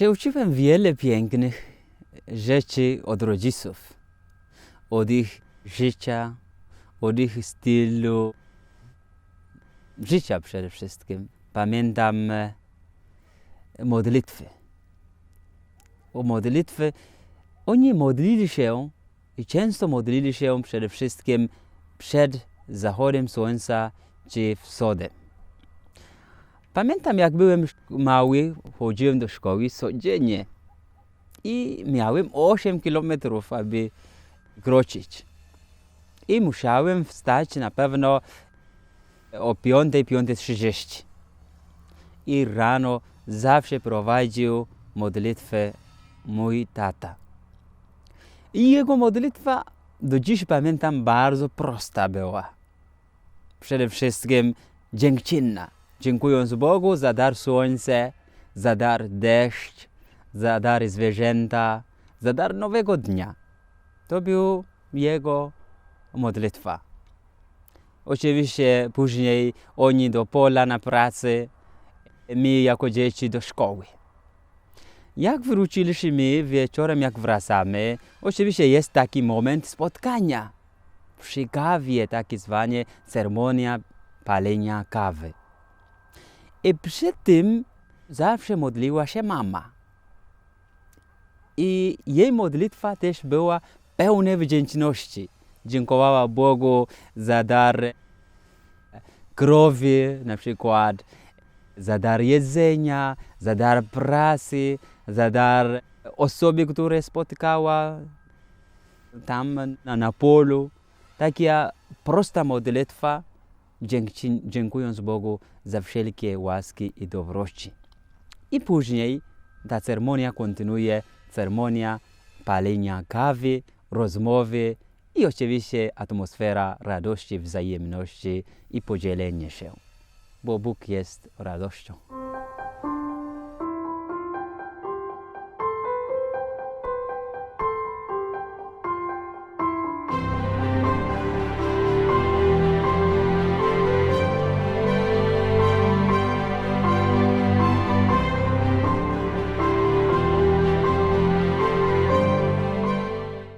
Przeoczyłem wiele pięknych rzeczy od rodziców, od ich życia, od ich stylu życia przede wszystkim. Pamiętam e, modlitwy. O modlitwy, oni modlili się i często modlili się przede wszystkim przed zachodem słońca czy wschodem. Pamiętam, jak byłem mały, chodziłem do szkoły codziennie i miałem 8 kilometrów, aby kroczyć. I musiałem wstać na pewno o 5, 5.30. I rano zawsze prowadził modlitwę mój tata. I jego modlitwa do dziś pamiętam bardzo prosta była. Przede wszystkim dziękczynna. Dziękując Bogu za dar słońca, za dar deszcz, za dar zwierzęta, za dar nowego dnia. To był jego modlitwa. Oczywiście później oni do pola na pracy, my jako dzieci do szkoły. Jak wróciliśmy wieczorem, jak wracamy, oczywiście jest taki moment spotkania. Przy kawie, takie zwanie ceremonia palenia kawy. I przy tym zawsze modliła się mama. I jej modlitwa też była pełna wdzięczności. Dziękowała Bogu za dar krowi, na przykład za dar jedzenia, za dar pracy, za dar osoby, które spotkała tam na, na polu. Taka prosta modlitwa, dziękując Bogu za wszelkie łaski i dobroci. I później ta ceremonia kontynuuje, ceremonia palenia kawy, rozmowy i oczywiście atmosfera radości, wzajemności i podzielenia się, bo Bóg jest radością.